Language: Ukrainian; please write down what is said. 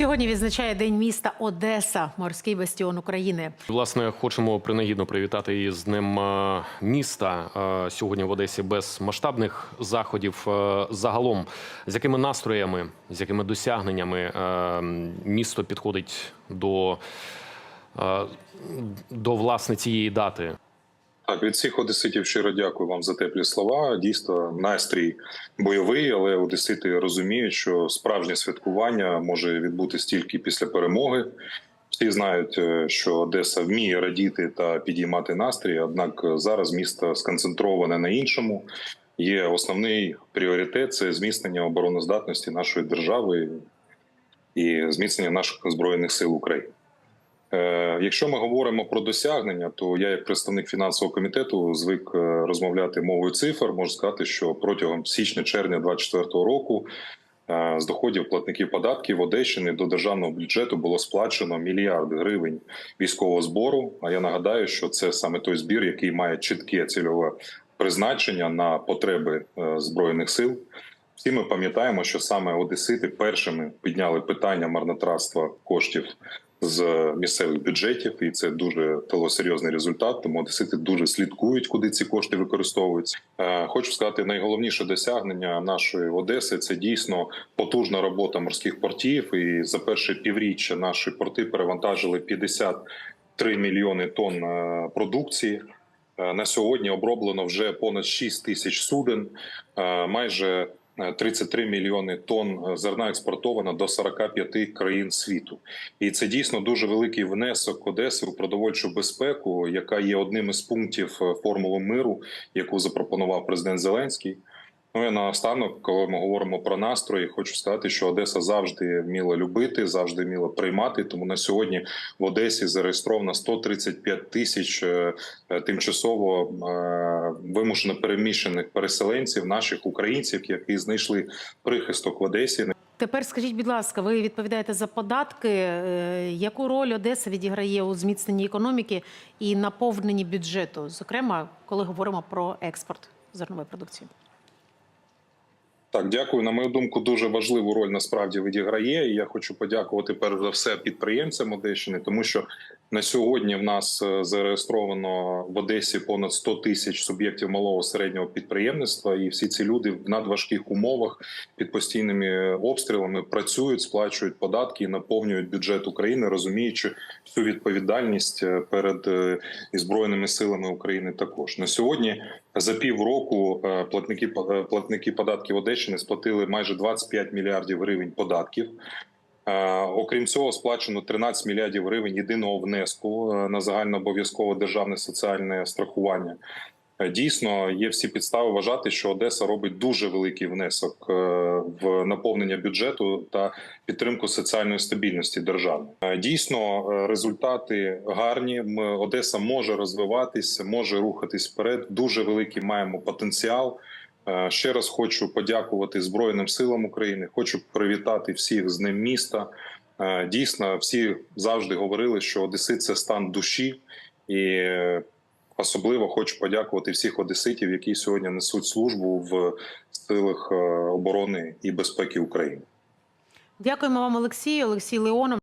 Сьогодні відзначає День міста Одеса, морський бастіон України. Власне, хочемо принагідно привітати із Днем е, міста сьогодні в Одесі без масштабних заходів. Загалом, з якими настроями, з якими досягненнями місто підходить до, до власне цієї дати. Так, від всіх одеситів щиро дякую вам за теплі слова. Дійсно, настрій бойовий, але одесити розуміють, що справжнє святкування може відбутися тільки після перемоги. Всі знають, е, що Одеса вміє радіти та підіймати настрій. Однак зараз місто сконцентроване на іншому. Є основний пріоритет це зміцнення обороноздатності нашої держави і зміцнення наших збройних сил України. Е, Якщо ми говоримо про досягнення, то я, як представник фінансового комітету, звик е, розмовляти мовою цифр. Можу сказати, що протягом січня-червня 2024 року е, з доходів платників податків Одещини до державного бюджету було сплачено мільярд гривень військового збору. А я нагадаю, що це саме той збір, який має чітке цільове призначення на потреби збройних сил. Всі ми пам'ятаємо, що саме одесити першими підняли питання марнотратства коштів з місцевих бюджетів, і це дуже дало серйозний результат. Тому одесити дуже слідкують, куди ці кошти використовуються. Е, Хочу сказати, найголовніше досягнення нашої Одеси це дійсно потужна робота морських портів. І за перше півріччя наші порти перевантажили 53 мільйони тонн е, продукції. Е, На сьогодні оброблено вже понад 6 тисяч суден, майже 33 мільйони тонн зерна експортовано до 45 країн світу, і це дійсно дуже великий внесок Одеси у продовольчу безпеку, яка є одним із пунктів е, формули миру, яку запропонував президент Зеленський. Ну і наостанок, коли ми говоримо про настрої, хочу сказати, що Одеса завжди вміла любити, завжди вміла приймати. Тому на сьогодні в Одесі зареєстровано 135 тисяч е, е, тимчасово е, вимушено переміщених переселенців, наших українців, які знайшли прихисток в Одесі. Тепер скажіть, будь ласка, ви відповідаєте за податки. Яку роль Одеса відіграє у зміцненні економіки і наповненні бюджету, зокрема, коли говоримо про експорт зернової продукції? Так, дякую. На мою думку, дуже важливу роль насправді відіграє. І я хочу подякувати перш за все підприємцям Одещини, тому що на сьогодні в нас е, зареєстровано в Одесі понад 100 тисяч суб'єктів малого середнього підприємництва, і всі ці люди в надважких умовах під постійними обстрілами працюють, сплачують податки і наповнюють бюджет України, розуміючи всю відповідальність е, перед е, і збройними силами України. Також на сьогодні за півроку е, платники е, платники податків Одещини сплатили майже 25 мільярдів гривень податків. Е, Окрім цього, сплачено 13 мільярдів гривень єдиного внеску на загальнообов'язкове державне соціальне страхування. Е, Дійсно, є всі підстави вважати, що Одеса робить дуже великий внесок е, в наповнення бюджету та підтримку соціальної стабільності держави. Е, Дійсно, результати гарні. Одеса може розвиватися, може рухатись вперед. Дуже великий маємо потенціал. Ще раз хочу подякувати Збройним силам України. Хочу привітати всіх з Днем міста. Дійсно, всі завжди говорили, що Одесит це стан душі, і особливо хочу подякувати всіх одеситів, які сьогодні несуть службу в силах е, оборони і безпеки України. Дякуємо вам, Олексію. Олексій Леонов.